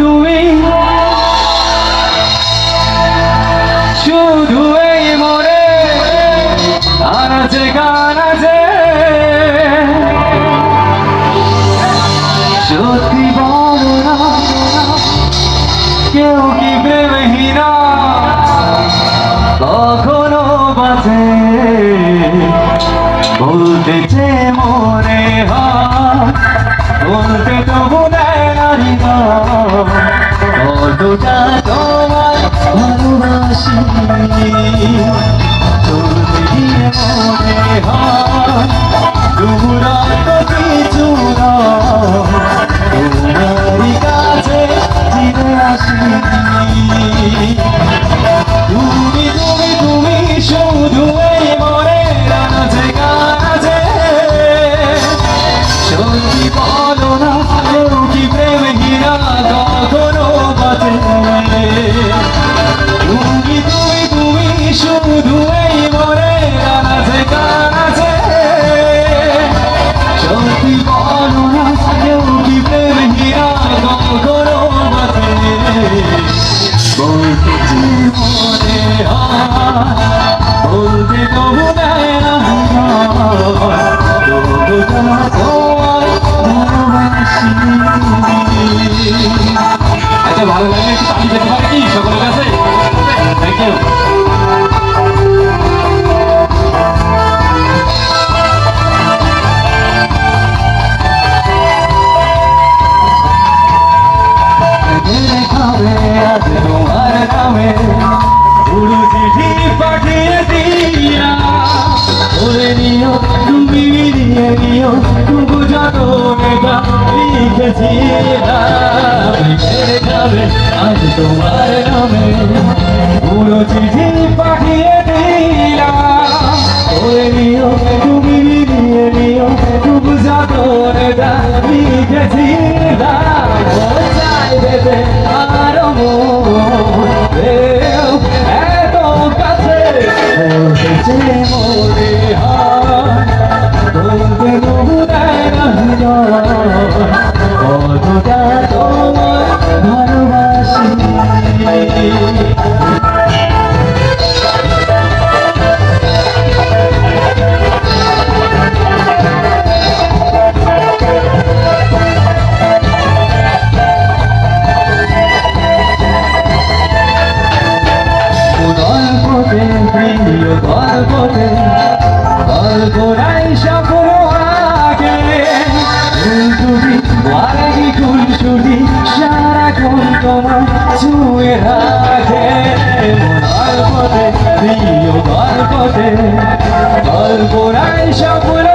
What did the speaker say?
তুমি শুধু এই মরে। গান আছে সত্যি বল কেউ কি প্রেমহীনা? কখনো বাঁচে বলতেছে মনে হা বলতে তবু না পারিব আচ্ছা ভালো লাগলে একটু পাখি যেতে পারে কি? সকলের কারণ এটা লিখেছিলাম যাবে আজ পাঠিয়ে দিলাম। গল্পতে প্রিয় গল্পতে গল্পরা বন্ধনা জুয়ে রাখে মোনার পদে প্রিয় গল্পতে গল্প রায় স্বপ্ন